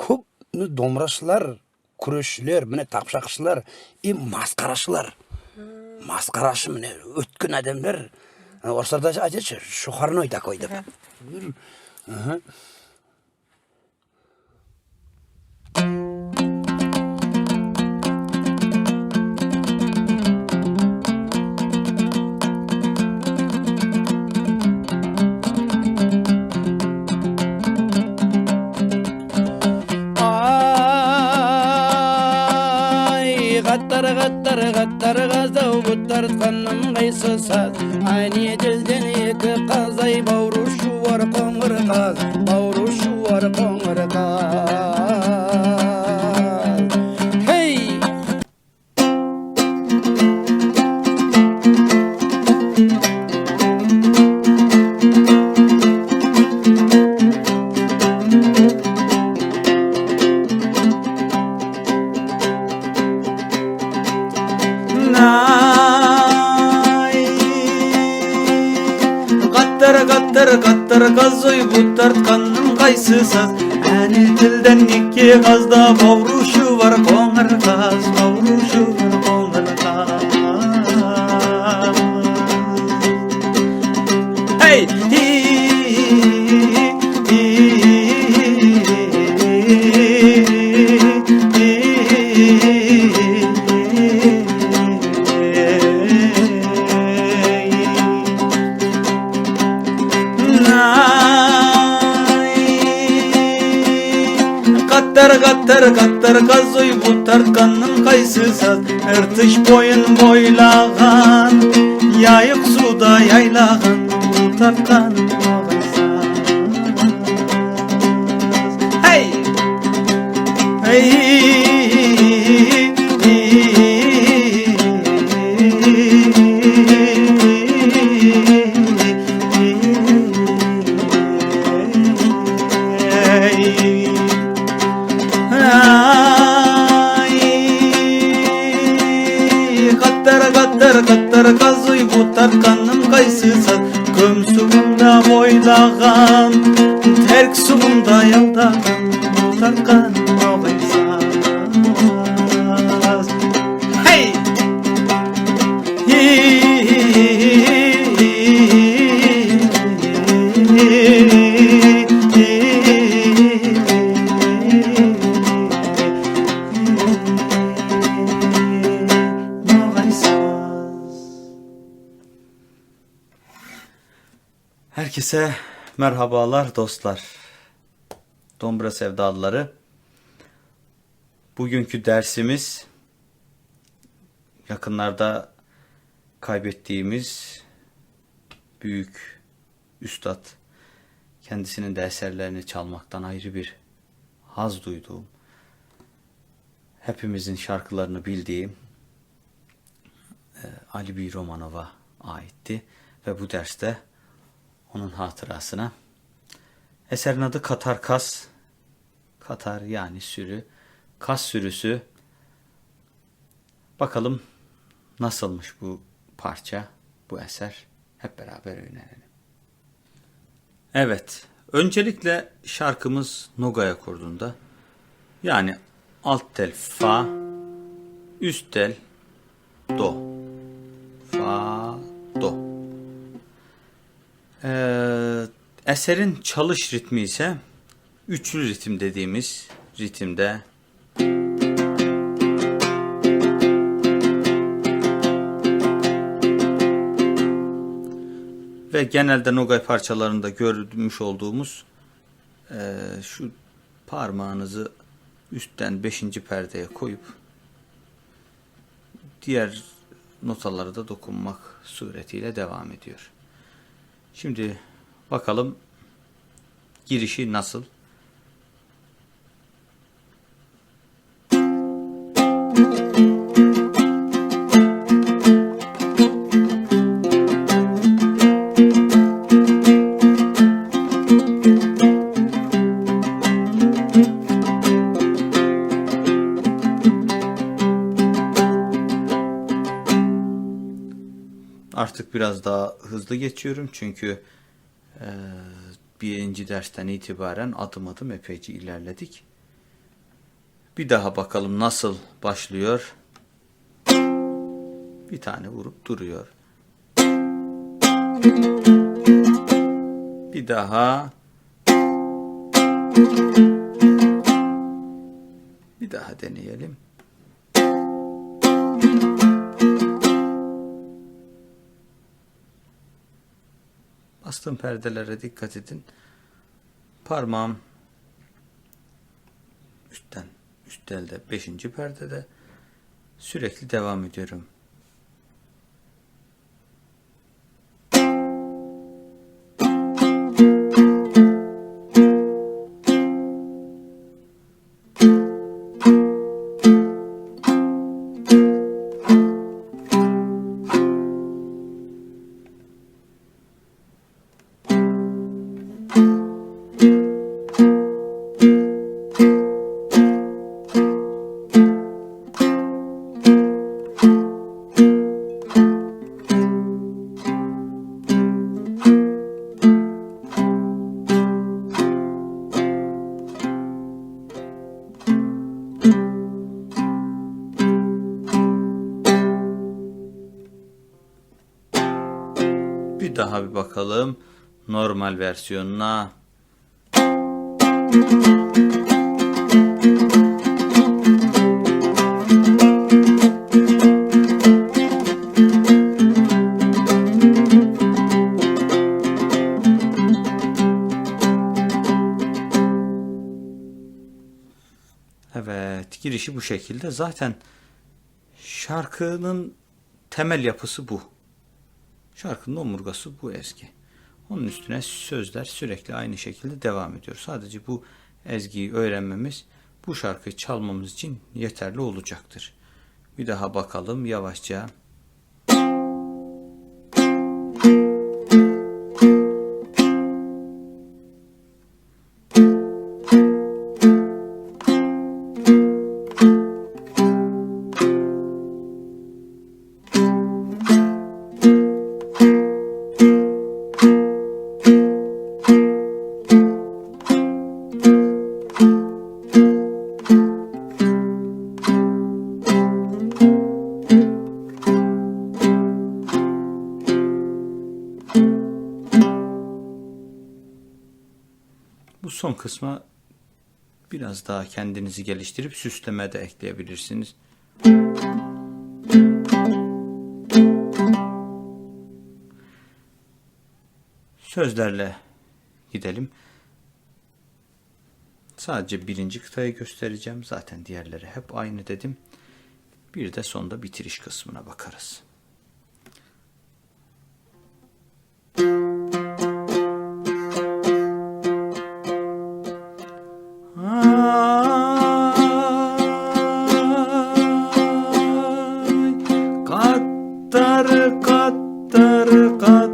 көп домбырашылар күрешшілер міне тапшақшылар и масқарашылар. Масқарашы міне өткен адамдар. Орыстарда айтады шухарной такой деп Ага. қаттар қаттар қаттар қазау бұт тартқаным қайсы саз әне тілден екі қазай бауру шуар қоңыр қаз бауру шуар қоңыр қаз Nay Qattар qattар qattар qazoy bu tartqanның qayсы саз Әне тілден неке қазда баурушу бар қоңыр қаз Kattar kattar kattar kazoy bu tartkanın kaysı Ertiş boyun boylagan Yayık suda yaylagan bu tartkanın Herkese merhabalar dostlar. Dombra sevdalıları. Bugünkü dersimiz yakınlarda kaybettiğimiz büyük üstad kendisinin de eserlerini çalmaktan ayrı bir haz duyduğum hepimizin şarkılarını bildiğim e, Ali B. Romanov'a aitti ve bu derste onun hatırasına eserin adı Katar Kas Katar yani sürü Kas sürüsü bakalım nasılmış bu parça bu eser. Hep beraber öğrenelim. Evet öncelikle şarkımız Noga akordunda yani alt tel fa üst tel do. Fa do. Ee, eserin çalış ritmi ise üçlü ritim dediğimiz ritimde ve genelde Nogay parçalarında görmüş olduğumuz eee, şu parmağınızı üstten 5. perdeye koyup diğer notalara da dokunmak suretiyle devam ediyor. Şimdi bakalım girişi nasıl? Artık biraz daha hızlı geçiyorum çünkü eee, birinci dersten itibaren adım adım epeyce ilerledik. Bir daha bakalım nasıl başlıyor. Bir tane vurup duruyor. Bir daha. Bir daha deneyelim. Bastığım perdelere dikkat edin. Parmağım üstten, üst elde 5. perdede sürekli devam ediyorum. Daha bir bakalım normal versiyonuna. Evet, girişi bu şekilde. Zaten şarkının temel yapısı bu. Şarkının omurgası bu ezgi. Onun üstüne sözler sürekli aynı şekilde devam ediyor. Sadece bu ezgiyi öğrenmemiz bu şarkıyı çalmamız için yeterli olacaktır. Bir daha bakalım yavaşça. Kısma biraz daha kendinizi geliştirip süsleme de ekleyebilirsiniz. Sözlerle gidelim. Sadece birinci kıtayı göstereceğim. Zaten diğerleri hep aynı dedim. Bir de sonda bitiriş kısmına bakarız. Kattar kattar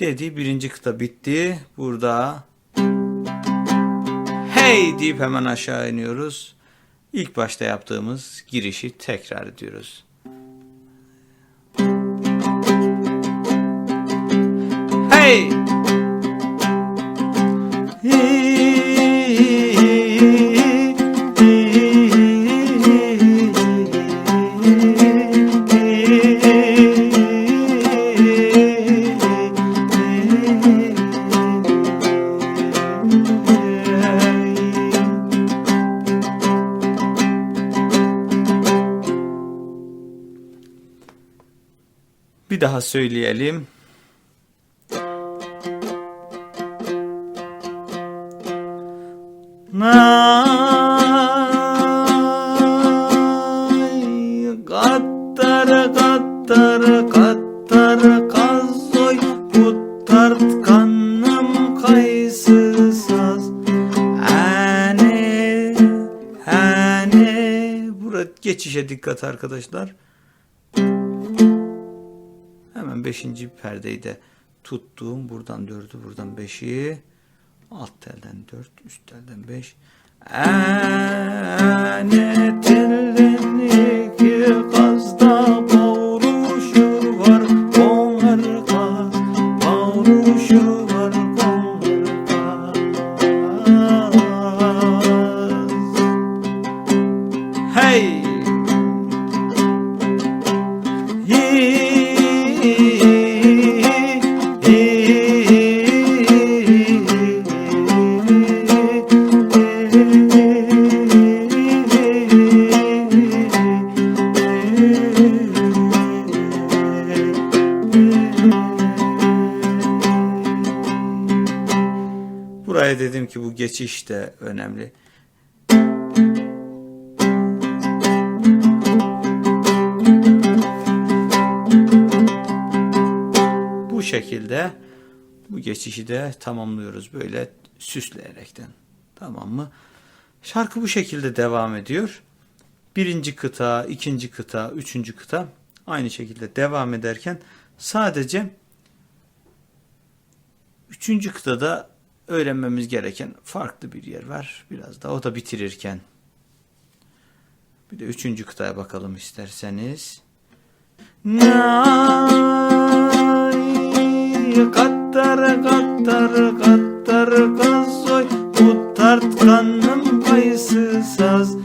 Dedi birinci kıta bitti. Burada hey deyip hemen aşağı iniyoruz. İlk başta yaptığımız girişi tekrar ediyoruz. Hey! Daha söyleyelim. Nay Kattar kattar kattar kazzoy Kuttart kannım kaysı saz Ane Ane Burada geçişe dikkat arkadaşlar. Hemen beşinci perdeyi de tuttum. Buradan dördü, buradan beşi. Alt telden dört, üst telden beş. Ene telden iki kazda boğruşu var konar kaz. Buraya dedim ki bu geçiş de önemli. Bu şekilde bu geçişi de tamamlıyoruz böyle süsleyerekten. Tamam mı? Şarkı bu şekilde devam ediyor. Birinci kıta, ikinci kıta, üçüncü kıta aynı şekilde devam ederken sadece üçüncü kıtada öğrenmemiz gereken farklı bir yer var. Biraz da o da bitirirken. Bir de üçüncü kıtaya bakalım isterseniz. Nay kattar kattar kattar kazoy bu tartkanın kayısı saz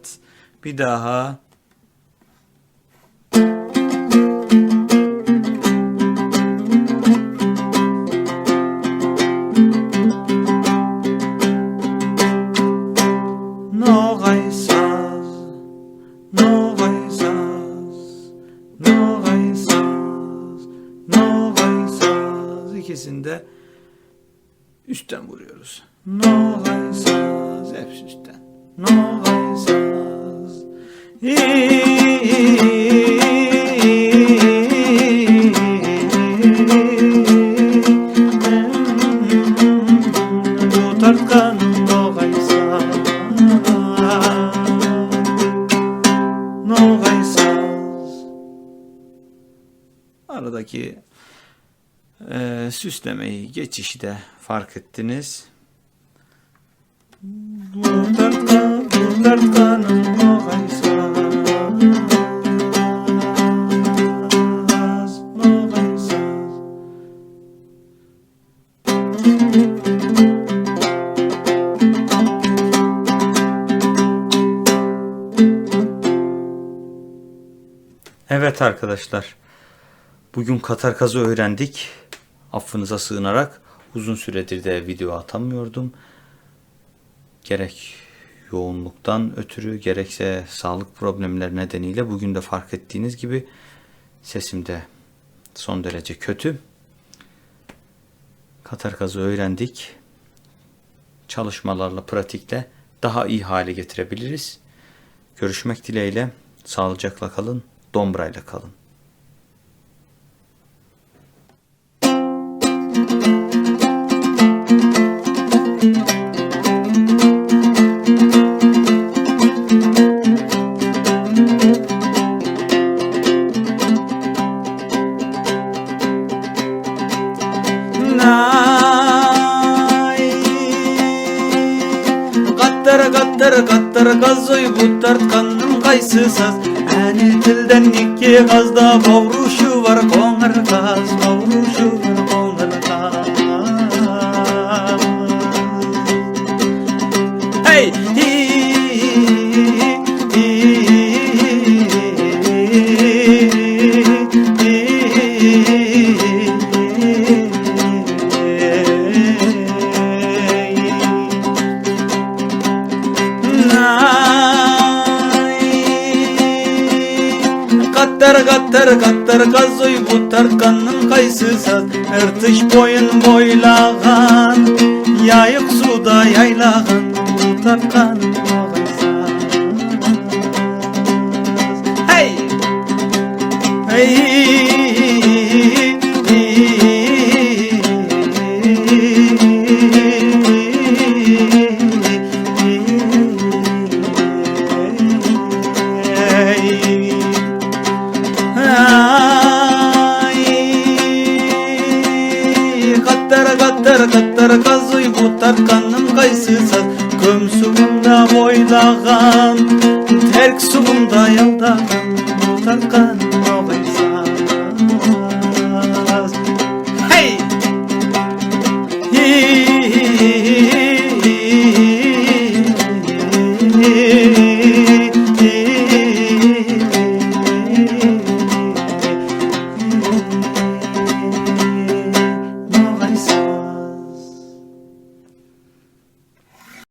dikkat. Bir daha. İkisinde üstten vuruyoruz. Nogaysaz hepsi üstten. Tutarkan nogaysaz Nogaysaz Aradaki e, süslemeyi, geçişi de fark ettiniz. Tutarkan, Evet arkadaşlar. Bugün Katar kazı öğrendik. Affınıza sığınarak uzun süredir de video atamıyordum. Gerek yoğunluktan ötürü gerekse sağlık problemleri nedeniyle bugün de fark ettiğiniz gibi sesim de son derece kötü. Katar kazı öğrendik. Çalışmalarla, pratikle daha iyi hale getirebiliriz. Görüşmek dileğiyle. Sağlıcakla kalın. Dombrayla kalın. Nay Yayık suda yaylağın Tapkanın oğazan Hey! Hey! yolda yolda Mutlaka.